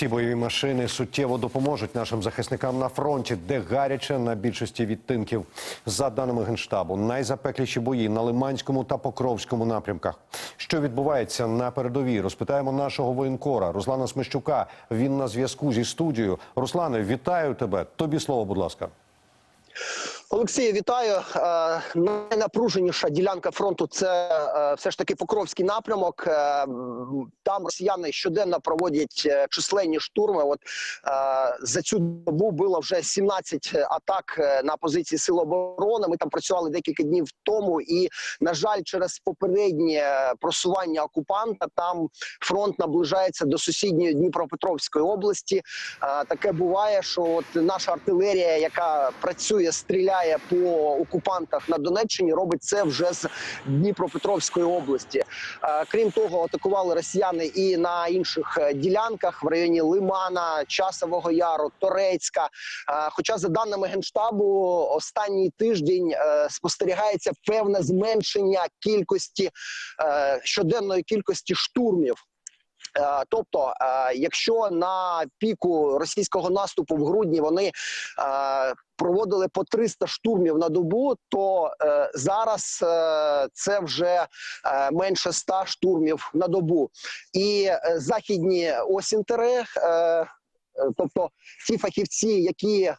Ці бойові машини суттєво допоможуть нашим захисникам на фронті, де гаряче на більшості відтинків. За даними генштабу, найзапекліші бої на Лиманському та Покровському напрямках. Що відбувається на передовій? Розпитаємо нашого воєнкора Руслана Смещука. Він на зв'язку зі студією. Руслане, вітаю тебе. Тобі слово, будь ласка. Олексію, вітаю. Е, Найнапруженіша ділянка фронту це е, все ж таки Покровський напрямок. Е, Там росіяни щоденно проводять численні штурми. От за цю добу було вже 17 атак на позиції сил оборони. Ми там працювали декілька днів тому, і на жаль, через попереднє просування окупанта там фронт наближається до сусідньої Дніпропетровської області. Таке буває, що от наша артилерія, яка працює, стріляє по окупантах на Донеччині, робить це вже з Дніпропетровської області. Е, Крім того, атакували росіяни і на інших е, ділянках в районі Лимана, Часового Яру, Торецька. Е, Хоча, за даними генштабу, останній тиждень спостерігається певне зменшення кількості щоденної кількості штурмів. Е, Тобто, е, якщо на піку російського наступу в грудні вони е, проводили по 300 штурмів на добу, то зараз це вже менше 100 штурмів на добу. І західні осінтери, тобто ті фахівці, які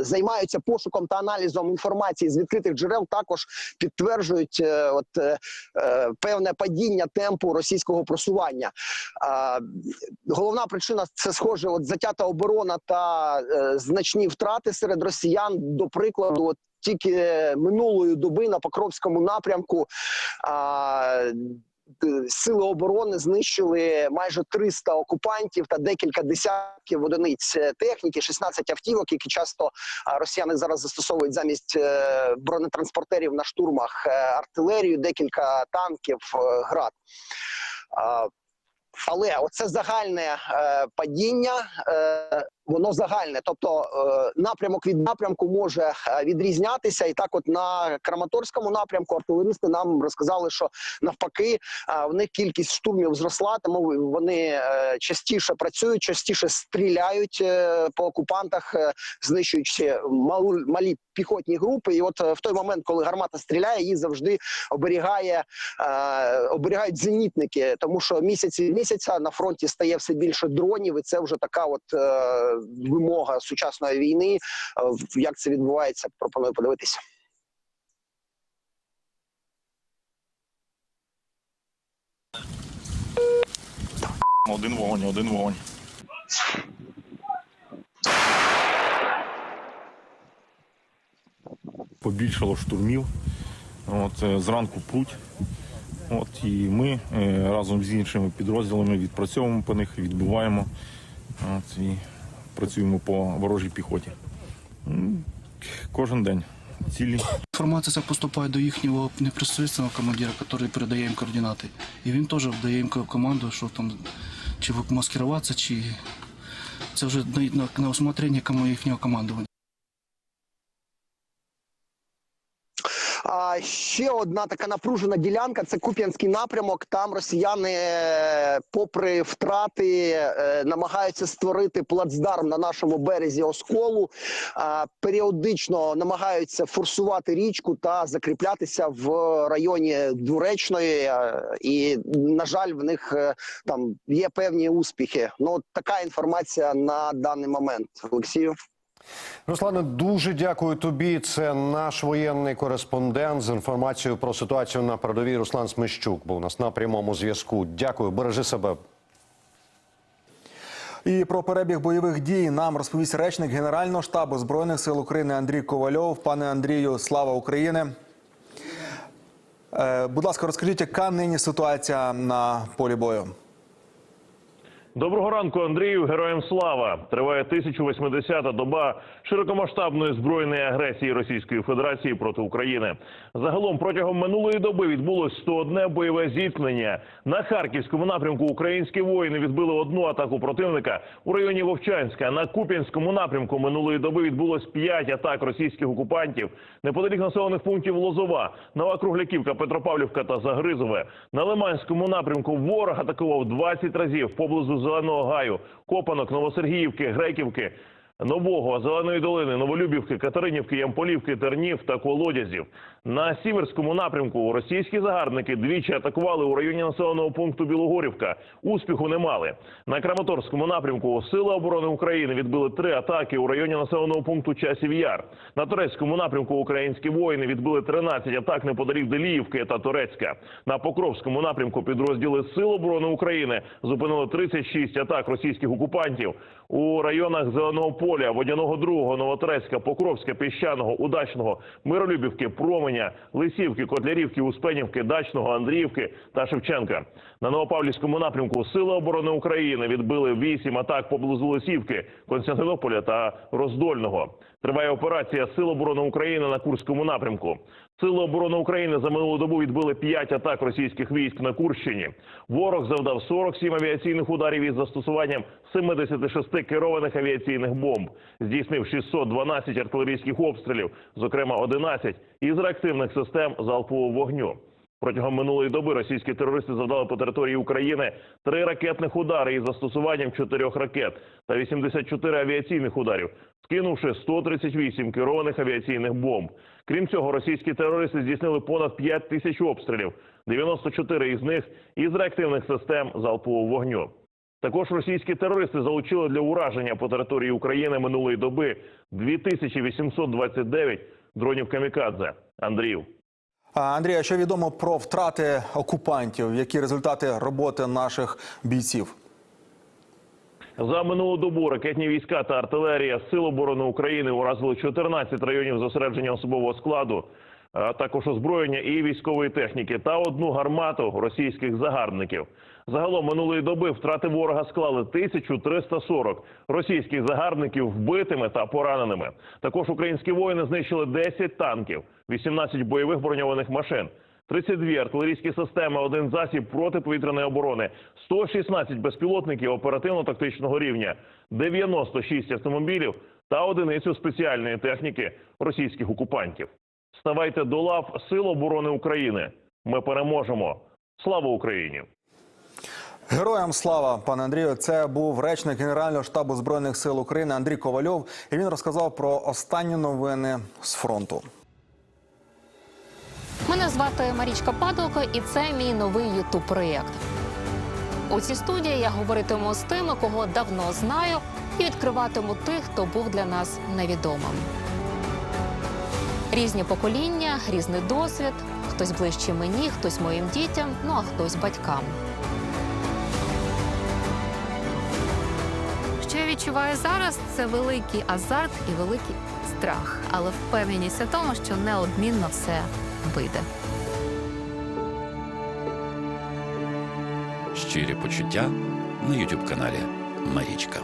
Займаються пошуком та аналізом інформації з відкритих джерел, також підтверджують е, от е, е, певне падіння темпу російського просування. Головна причина це схоже, от затята оборона та е, значні втрати серед росіян. До прикладу, от тільки минулої доби на Покровському напрямку. Сили оборони знищили майже 300 окупантів та декілька десятків одиниць е, техніки, 16 автівок, які часто росіяни зараз застосовують замість е, бронетранспортерів на штурмах е, артилерію, декілька танків, е, град. Але оце загальне е, падіння, е, воно загальне. Тобто е, напрямок від напрямку може е, відрізнятися. І так, от на Краматорському напрямку артилеристи нам розказали, що навпаки е, в них кількість штурмів зросла, тому вони частіше працюють, частіше стріляють по окупантах, знищуючи малі піхотні групи. І от в той момент, коли гармата стріляє, її завжди оберігає оберігають зенітники, тому що місяць від місяця на фронті стає все більше дронів, і це вже така от вимога сучасної війни. Е, як це відбувається, пропоную подивитися. Один вогонь, один вогонь. Побільшало штурмів. От, е, зранку пруть. От, і ми е, разом з іншими підрозділами відпрацьовуємо по них, відбиваємо от, і працюємо по ворожій піхоті. Кожен день. Цілі. Інформація поступає до їхнього непосереднього командира, який передає їм координати. І він теж дає їм команду, що там чи маскируватися, чи це вже на, на, на усмотрення їхнього командування. А ще одна така напружена ділянка це Куп'янський напрямок. Там росіяни, е, попри втрати, е, намагаються створити плацдарм на нашому березі осколу. Періодично намагаються форсувати річку та закріплятися в районі Дуречної. е, І на жаль, в них там є певні успіхи. Ну така інформація на даний момент. Олексію. Руслане, дуже дякую тобі. Це наш воєнний кореспондент з інформацією про ситуацію на передовій. Руслан Смещук був у нас на прямому зв'язку. Дякую, бережи себе. І про перебіг бойових дій нам розповість речник Генерального штабу збройних сил України Андрій Ковальов. Пане Андрію, слава України. Е, будь ласка, розкажіть, яка нині ситуація на полі бою? Доброго ранку, Андрію. Героям слава! Триває 1080-та доба широкомасштабної збройної агресії Російської Федерації проти України. Загалом протягом минулої доби відбулось 101 бойове зіткнення. На харківському напрямку українські воїни відбили одну атаку противника у районі Вовчанська. На Куп'янському напрямку минулої доби відбулось 5 атак російських окупантів неподалік населених пунктів Лозова, Нова Кругляківка, Петропавлівка та Загризове. На Лиманському напрямку ворог атакував 20 разів поблизу Зеленого Гаю, Копанок, Новосергіївки, Греківки, Нового, Зеленої долини, Новолюбівки, Катеринівки, Ямполівки, Тернів та Колодязів. На Сіверському напрямку російські загарбники двічі атакували у районі населеного пункту Білогорівка. Успіху не мали. На Краматорському напрямку Сили оборони України відбили три атаки у районі населеного пункту Часів Яр. На Турецькому напрямку українські воїни відбили 13 атак неподалік Деліївки та Турецька. На Покровському напрямку підрозділи Сил оборони України зупинили 36 атак російських окупантів у районах Зеленого поля, Водяного Другого, Новотрецька, Покровська, Піщаного, Удачного, Миролюбівки, Променя, Лисівки, Котлярівки, Успенівки, Дачного, Андріївки та Шевченка. На Новопавлівському напрямку Сили оборони України відбили 8 атак поблизу Лисівки, Константинополя та Роздольного. Триває операція Сил оборони України на Курському напрямку. Сили оборони України за минулу добу відбили 5 атак російських військ на Курщині. Ворог завдав 47 авіаційних ударів із застосуванням 76 керованих авіаційних бомб, здійснив 612 артилерійських обстрілів, зокрема 11 із реактивних систем залпового вогню. Протягом минулої доби російські терористи завдали по території України три ракетних удари із застосуванням чотирьох ракет та 84 авіаційних ударів, скинувши 138 керованих авіаційних бомб. Крім цього, російські терористи здійснили понад 5 тисяч обстрілів, 94 із них із реактивних систем залпового вогню. Також російські терористи залучили для ураження по території України минулої доби 2829 дронів камікадзе. Андрію. Андрій, а що відомо про втрати окупантів? Які результати роботи наших бійців? За минулу добу ракетні війська та артилерія Сил оборони України уразили 14 районів зосередження особового складу, а також озброєння і військової техніки та одну гармату російських загарбників. Загалом минулої доби втрати ворога склали 1340 російських загарбників вбитими та пораненими. Також українські воїни знищили 10 танків, 18 бойових броньованих машин. 32 артилерійські системи, один засіб протиповітряної оборони, 116 безпілотників оперативно-тактичного рівня, 96 автомобілів та одиницю спеціальної техніки російських окупантів. Ставайте до лав Сил оборони України. Ми переможемо. Слава Україні! Героям слава, пане Андрію. Це був речник Генерального штабу збройних сил України Андрій Ковальов. І він розказав про останні новини з фронту. Мене звати Марічка Падалко, і це мій новий ютуб проєкт. У цій студії я говоритиму з тими, кого давно знаю, і відкриватиму тих, хто був для нас невідомим. Різні покоління, різний досвід. Хтось ближче мені, хтось моїм дітям, ну а хтось батькам. Що я відчуваю зараз, це великий азарт і великий страх, але впевненість у тому, що неодмінно все вийде. Щирі почуття на Ютуб каналі Марічка.